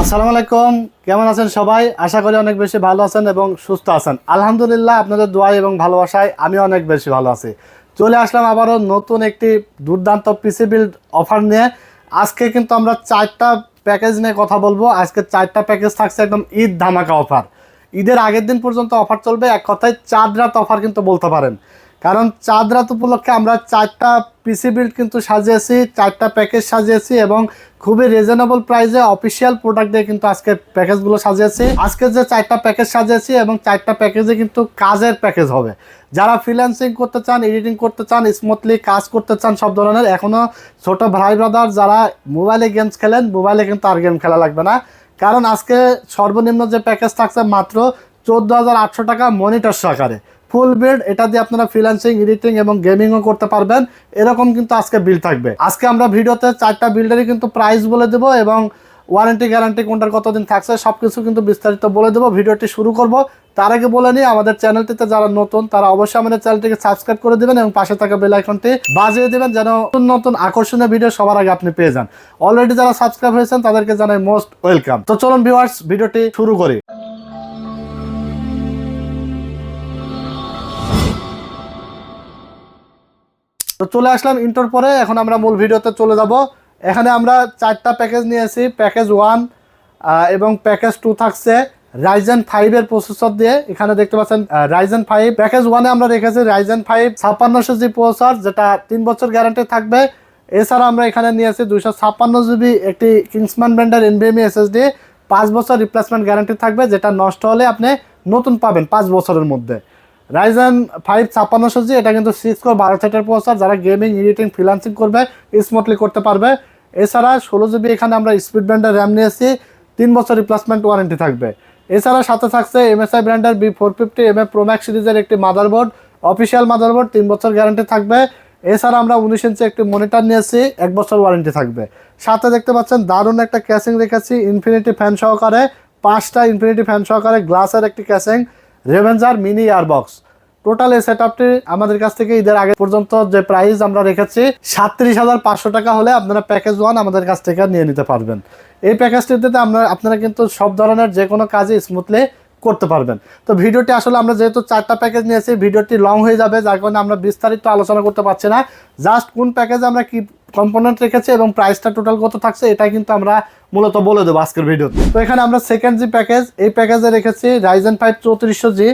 আসসালামু আলাইকুম। কেমন আছেন সবাই? আশা করি অনেক বেশি ভালো আছেন এবং সুস্থ আছেন। আলহামদুলিল্লাহ আপনাদের দোয়াই এবং ভালোবাসায় আমি অনেক বেশি ভালো আছি। চলে আসলাম আবারও নতুন একটি দুর্দান্ত পিসি বিল্ড অফার নিয়ে। আজকে কিন্তু আমরা চারটা প্যাকেজ নিয়ে কথা বলব। আজকে চারটা প্যাকেজ থাকছে একদম ঈদ ধামাকা অফার ঈদের আগের দিন পর্যন্ত অফার চলবে। এক কথায় চার রাত অফার কিন্তু বলতে পারেন। কারণ চাঁদ রাত উপলক্ষে আমরা চারটা পিসি বিল্ড কিন্তু সাজিয়েছি, চারটা প্যাকেজ সাজিয়েছি এবং খুবই রিজনেবল প্রাইসে অফিসিয়াল প্রোডাক্ট দিয়ে কিন্তু আজকে প্যাকেজগুলো সাজিয়েছি। আজকে যে চারটা প্যাকেজ সাজিয়েছি এবং চারটা প্যাকেজে কিন্তু কাজের প্যাকেজ হবে। যারা ফ্রিল্যান্সিং করতে চান এডিটিং করতে চান স্মুথলি কাজ করতে চান, সব ধরনের এখনও ছোট ভাই ব্রাদার যারা মোবাইলে গেমস খেলেন মোবাইলে কিন্তু আর গেম খেলা লাগবে না। কারণ আজকে সর্বনিম্ন যে প্যাকেজ থাকছে মাত্র চোদ্দ হাজার আটশো টাকা মনিটর সহকারে। ফুল বিল্ড, এটা দিয়ে আপনারা ফ্রিল্যান্সিং এডিটিং এবং গেমিংও করতে পারবেন। এরকম কিন্তু আজকে বিল থাকবে। আজকে আমরা ভিডিওতে চারটা বিল্ডেরই কিন্তু প্রাইস বলে দেবো এবং ওয়ারেন্টি গ্যারান্টি কোনটার কতদিন থাকছে সব কিছু কিন্তু বিস্তারিত বলে দেবো। ভিডিওটি শুরু করব। তার আগে বলে নিই, আমাদের চ্যানেলটিতে যারা নতুন, তারা অবশ্যই আমাদের চ্যানেলটিকে সাবস্ক্রাইব করে দেবেন এবং পাশে থাকা বেল আইকনটি বাজিয়ে দেবেন যেন নতুন নতুন, আকর্ষণীয় ভিডিও সবার আগে আপনি পেয়ে যান। অলরেডি যারা সাবস্ক্রাইব হয়েছেন, তাদেরকে জানাই মোস্ট ওয়েলকাম তো চলুন ভিউয়ার্স ভিডিওটি শুরু করি। তো চলে আসলাম ইন্টোর পরে, এখন আমরা মূল ভিডিওতে চলে যাব। এখানে আমরা চারটা প্যাকেজ নিয়েছি, প্যাকেজ ওয়ান এবং প্যাকেজ টু থাকছে রাইজেন ফাইভের প্রসেসর দিয়ে। এখানে দেখতে পাচ্ছেন রাইজেন ফাইভ প্যাকেজ ওয়ানে আমরা রেখেছি রাইজেন ফাইভ ছাপ্পান্নশো জি প্রসেসর যেটা তিন বছর গ্যারান্টি থাকবে। এছাড়া আমরা এখানে নিয়েছি দুইশো ছাপ্পান্ন জিবি একটি কিংসম্যান ব্র্যান্ডের এনবিএমই এসএসডি পাঁচ বছর রিপ্লেসমেন্ট গ্যারান্টি থাকবে, যেটা নষ্ট হলে আপনি নতুন পাবেন পাঁচ বছরের মধ্যে। রাইজেন ফাইভ ছাপ্পান্নশো জি এটা কিন্তু সিক্স কোর বারো সেটের প্রসেসর যারা গেমিং এডিটিং ফ্রিলান্সিং করবে স্মুথলি করতে পারবে। এছাড়া ষোলো জিবি এখানে আমরা স্পিড ব্র্যান্ডের র্যাম নিয়েছি, তিন বছর রিপ্লেসমেন্ট ওয়ারেন্টি থাকবে। এছাড়া সাথে থাকছে এমএসআই ব্র্যান্ডের B four fifty M A pro max সিরিজের একটি মাদারবোর্ড অফিসিয়াল মাদারবোর্ড তিন বছর গ্যারান্টি থাকবে। এছাড়া আমরা উনিশ ইঞ্চি একটি মনিটর নিয়েছি, এক বছর ওয়ারেন্টি থাকবে। সাথে দেখতে পাচ্ছেন দারুণ একটা ক্যাসিং রেখেছি ইনফিনিটি ফ্যান সহকারে, পাঁচটা ইনফিনিটি ফ্যান সহকারে গ্লাসের একটি ক্যাসিং রেভেঞ্জার মিনি ইয়ারবক্স টোটাল এই সেট আমাদের কাছ থেকে ঈদের আগে পর্যন্ত যে প্রাইস আমরা রেখেছি সাতত্রিশ হাজার পাঁচশো টাকা হলে আপনারা প্যাকেজ ওয়ান আমাদের কাছ থেকে নিয়ে নিতে পারবেন। এই প্যাকেজটিতে আমরা, আপনারা কিন্তু সব ধরনের যে কোনো কাজে স্মুথলি করতে পারবেন। তো ভিডিওটি আসলে আমরা যেহেতু চারটা প্যাকেজ নিয়েছি, ভিডিওটি লং হয়ে যাবে, যার কারণে আমরা বিস্তারিত আলোচনা করতে পারছি না। জাস্ট কোন প্যাকেজ আমরা কি কম্পোনেন্ট রেখেছি এবং প্রাইসটা টোটাল কত থাকছে, এটা কিন্তু আমরা মূলত বলে দেবো আজকের ভিডিও তো এখানে আমরা সেকেন্ড জি প্যাকেজ এই প্যাকেজে রেখেছি রাইজেন ফাইভ চৌত্রিশশো জি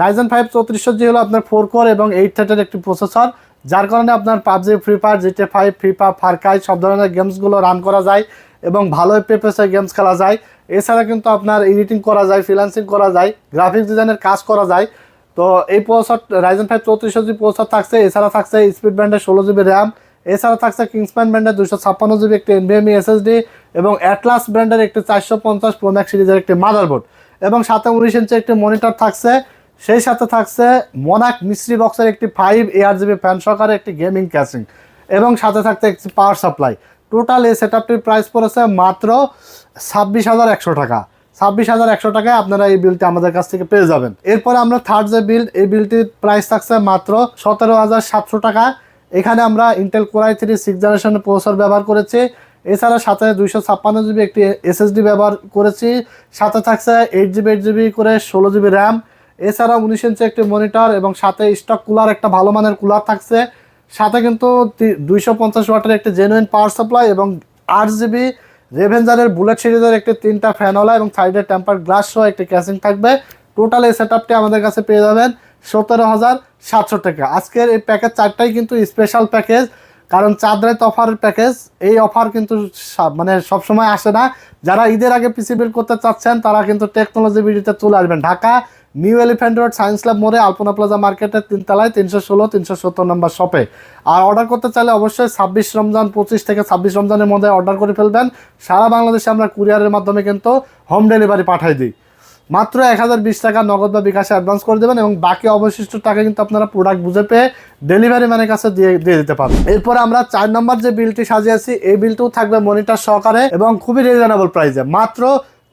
রাইজেন ফাইভ চৌত্রিশশো জি হলো আপনার ফোর কোর এবং এইট থার্টের একটি প্রসেসর যার কারণে আপনার PUBG free fire GTA five FIFA Far Cry সব ধরনের গেমসগুলো রান করা যায়। এবং ভালো পেপেসে গেমস খেলা যায়। এছাড়া কিন্তু আপনার এডিটিং করা যায় ফ্রিলান্সিং করা যায় গ্রাফিক্স ডিজাইনের কাজ করা যায়। তো এই প্রসেসর রাইজেন ফাইভ চৌত্রিশশো জি প্রসেসর থাকছে, এছাড়া থাকছে স্পিড ব্যান্ডের ষোলো জিবি র্যাম এছাড়া থাকছে কিংসম্যান ব্র্যান্ডের দুশো ছাপ্পান্ন জিবি একটি এনভিএমই এসএসডি এবং অ্যাটলাস ব্র্যান্ডের একটি চারশো পঞ্চাশ প্রোম্যাক্স সিরিজের একটি মাদারবোর্ড এবং সাথে উনিশ ইঞ্চি একটি মনিটর থাকছে, সেই সাথে থাকছে মোনাক মিস্ট্রি বক্সের একটি ফাইভ এয়ার জিবি ফ্যান সহকারে একটি গেমিং ক্যাসিং এবং সাথে থাকছে একটি পাওয়ার সাপ্লাই টোটাল এই সেট আপটির প্রাইস পড়েছে মাত্র ছাব্বিশ হাজার একশো টাকা। ছাব্বিশ হাজার একশো টাকায় আপনারা এই বিলটি আমাদের কাছ থেকে পেয়ে যাবেন। এরপরে আমরা থার্ড যে বিল এই বিলটির প্রাইস থাকছে মাত্র সতেরো হাজার সাতশো টাকা এখানে আমরা Intel core i three six জেনারেশনের প্রসেসর ব্যবহার করেছি। এছাড়া সাথে দুইশো ছাপ্পান্ন জিবি একটি এসএসডি ব্যবহার করেছি। সাথে থাকছে এইট জিবি এইট জিবি করে ষোলো জিবি র্যাম এছাড়া উনিশ ইঞ্চি একটি মনিটর এবং সাথে স্টক কুলার একটা ভালো মানের কুলার থাকছে। সাথে কিন্তু দুইশো পঞ্চাশ ওয়াটের একটি জেনুইন পাওয়ার সাপ্লাই এবং আট জিবি রেভেঞ্জারের বুলেট সিরিজের একটি তিনটা ফ্যানওয়ালা এবং সাইডের টেম্পার গ্লাস সহ একটি ক্যাসিং থাকবে। টোটাল এই সেট আপটি কাছে পেয়ে যাবেন সতেরো হাজার সাতশো টাকা। আজকের এই প্যাকেজ চারটাই কিন্তু স্পেশাল প্যাকেজ কারণ চাঁদ রাত অফারের প্যাকেজ এই অফার কিন্তু মানে সবসময় আসে না। যারা ঈদের আগে পিসি বিল করতে চাচ্ছেন, তারা কিন্তু টেকনোলজি ভিডিওতে চলে আসবেন। Dhaka New Elephant Road, Science Lab মোড়ে, আলপনা প্লাজা মার্কেটের তিনতলায়, তিনশো ষোলো, তিনশো সত্তর নম্বর শপে। আর অর্ডার করতে চাইলে অবশ্যই ছাব্বিশ রমজান পঁচিশ থেকে ছাব্বিশ রমজানের মধ্যে অর্ডার করে ফেলবেন। সারা বাংলাদেশে আমরা কুরিয়ারের মাধ্যমে কিন্তু হোম ডেলিভারি পাঠাই দিই। মাত্র এক হাজার বিশ টাকা নগদ বা বিকাশে অ্যাডভান্স করে দেবেন এবং বাকি অবশিষ্ট টাকা কিন্তু আপনারা প্রোডাক্ট বুঝে পেয়ে ডেলিভারি ম্যানের কাছে দিয়ে দিয়ে দিতে পারবেন এরপরে আমরা চার নম্বর যে বিলটি সাজিয়েছি, এই বিলটিও থাকবে মনিটর সহকারে এবং খুবই রিজনেবল প্রাইসে মাত্র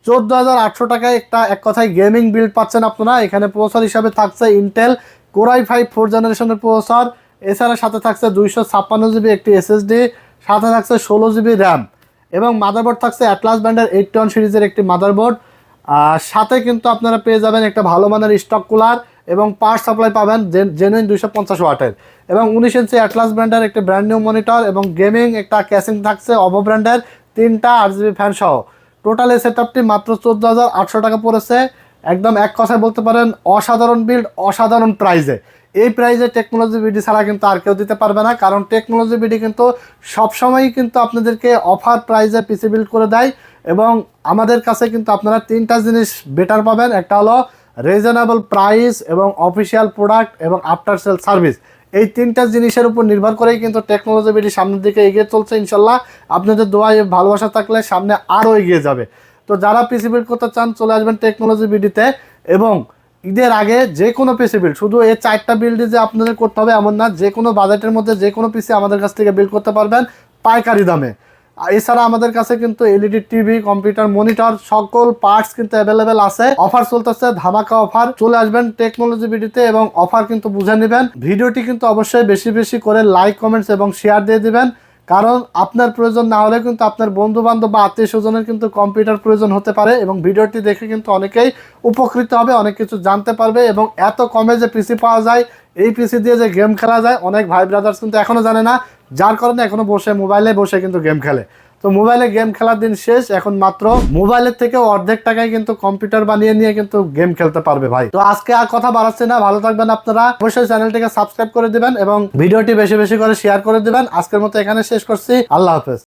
চোদ্দ হাজার আটশো টাকায় একটা এক কথায় গেমিং বিল্ড পাচ্ছেন আপনারা। এখানে প্রসেসর হিসাবে থাকছে Intel core i five four জেনারেশনের প্রসেসর এছাড়া সাথে থাকছে দুইশো ছাপ্পান্ন জিবি একটি এসএসডি সাথে থাকছে ষোলো জিবি র্যাম এবং মাদারবোর্ড থাকছে অ্যাটলাস ব্র্যান্ডের এইট ওয়ান সিরিজের একটি মাদারবোর্ড সাথে কিন্তু আপনারা পেয়ে যাবেন একটা ভালো মানের স্টক কুলার এবং পাওয়ার সাপ্লাই পাবেন জেনুইন দুইশো পঞ্চাশ ওয়াটের। এবং উনিশ ইঞ্চি অ্যাটলাস ব্র্যান্ডের একটি ব্র্যান্ড নিউ মনিটর এবং গেমিং একটা ক্যাসিং থাকছে অবো ব্র্যান্ডের তিনটা আট জিবি ফ্যান সহ। টোটাল এই সেট আপটি মাত্র চোদ্দ হাজার আটশো টাকা পড়েছে। একদম এক কথায় বলতে পারেন, অসাধারণ বিল্ড অসাধারণ প্রাইজে এই প্রাইজে টেকনোলজি বিডি ছাড়া কিন্তু আর কেউ দিতে পারবে না, কারণ টেকনোলজি বিডি কিন্তু সবসময়ই কিন্তু আপনাদেরকে অফার প্রাইজে পিসি বিল্ড করে দেয় এবং আমাদের কাছে কিন্তু আপনারা তিনটা জিনিস বেটার পাবেন। একটা হলো রিজনেবল প্রাইস এবং অফিসিয়াল প্রোডাক্ট এবং আফটার সেল সার্ভিস এই তিনটা জিনিসের উপর নির্ভর করেই কিন্তু টেকনোলজি বেটি সামনের দিকে এগিয়ে চলছে, ইনশাল্লাহ। আপনাদের দোয়ায় ভালোবাসা থাকলে সামনে আরও এগিয়ে যাবে। তো যারা পিসি বিল্ড করতে চান, চলে আসবেন টেকনোলজি বিডিতে এবং ঈদের আগে যে কোনো পিসি বিল্ড শুধু এই চারটা বিল্ডে যে আপনাদের করতে হবে এমন না, যে কোনো বাজেটের মধ্যে যে কোনো পিসি আমাদের কাছ থেকে বিল্ড করতে পারবেন পাইকারি দামে। এছাড়া আমাদের কাছে কিন্তু এলইডি টিভি কম্পিউটার মনিটর সকল পার্টস কিন্তু অ্যাভেলেবেল আছে। অফার চলতেছে, ধামাকা অফার চলে আসবেন টেকনোলজি ভিডিওতে এবং অফার কিন্তু বুঝে নেবেন। ভিডিওটি কিন্তু অবশ্যই বেশি বেশি করে লাইক কমেন্টস এবং শেয়ার দিয়ে দিবেন। কারণ আপনার প্রয়োজন না হলে কিন্তু আপনার বন্ধু বান্ধব বা আত্মীয় স্বজনের কিন্তু কম্পিউটার প্রয়োজন হতে পারে এবং ভিডিওটি দেখে কিন্তু অনেকেই উপকৃত হবে, অনেক কিছু জানতে পারবে এবং এত কমে যে পিসি পাওয়া যায়, এই পিসি দিয়ে যে গেম খেলা যায়, অনেক ভাই ব্রাদার্স কিন্তু এখনও জানে না, যার কারণে এখনও বসে, মোবাইলে বসে কিন্তু গেম খেলে। তো মোবাইলে গেম খেলার দিন শেষ, এখন মাত্র মোবাইলের থেকে অর্ধেক টাকায় কিন্তু কম্পিউটার বানিয়ে নিয়ে কিন্তু গেম খেলতে পারবে ভাই। তো আজকে আর কথা বাড়াচ্ছি না, ভালো থাকবেন আপনারা। অবশ্যই চ্যানেলটিকে সাবস্ক্রাইব করে দিবেন এবং ভিডিওটি বেশি বেশি করে শেয়ার করে দিবেন। আজকের মতো এখানে শেষ করছি। আল্লাহ হাফেজ।